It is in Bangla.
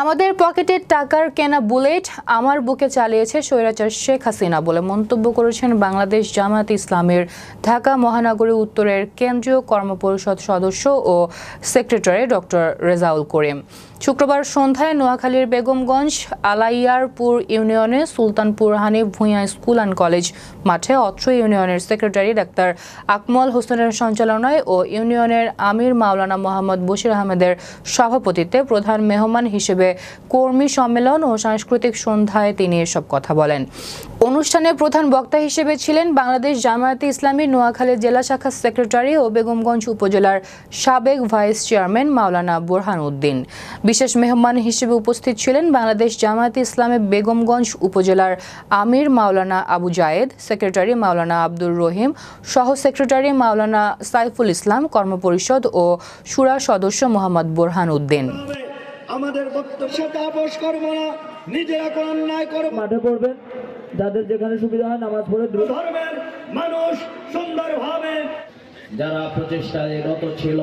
আমাদের পকেটের টাকার কেনা বুলেট আমার বুকে চালিয়েছে স্বৈরাচার শেখ হাসিনা বলে মন্তব্য করেছেন বাংলাদেশ জামায়াত ইসলামের ঢাকা মহানগরী উত্তরের কেন্দ্রীয় কর্মপরিষদ সদস্য ও সেক্রেটারি ডক্টর রেজাউল করিম। শুক্রবার সন্ধ্যায় নোয়াখালীর বেগমগঞ্জ আলাইয়ারপুর ইউনিয়নে Sultanpur Hanif Bhuiyan school and college মাঠে অত্র ইউনিয়নের সেক্রেটারি ডাক্তার আকমল হোসেনের সঞ্চালনায় ও ইউনিয়নের আমির মাওলানা মোহাম্মদ বশির আহমেদের সভাপতিত্বে প্রধান মেহমান হিসেবে কর্মী সম্মেলন ও সাংস্কৃতিক সন্ধ্যায় তিনি এসব কথা বলেন অনুষ্ঠানে প্রধান বক্তা হিসেবে ছিলেন বাংলাদেশ জামায়াতে ইসলামী নোয়াখালী জেলা শাখার সেক্রেটারি ও বেগমগঞ্জ উপজেলার সাবেক ভাইস চেয়ারম্যান মাওলানা বোরহান উদ্দিন বিশেষ মেহমান হিসেবে উপস্থিত ছিলেন বাংলাদেশ জামায়াতে ইসলামী বেগমগঞ্জ উপজেলার আমির মাওলানা আবু জায়েদ, সেক্রেটারি মাওলানা আব্দুর রহিম, সহ সেক্রেটারি মাওলানা সাইফুল ইসলাম, কর্মপরিষদ ও সুরা সদস্য মোহাম্মদ বোরহান উদ্দিন। আমাদের বক্তব্য সাথে আপোষ করব না নিজেরা কোন অন্যায় করব। মাঠে পড়বেন যাদের যেখানে সুবিধা হয় নামাজ পড়ে দ্রুত। ধর্মের মানুষ সুন্দরভাবে যারা প্রচেষ্টায় রত ছিল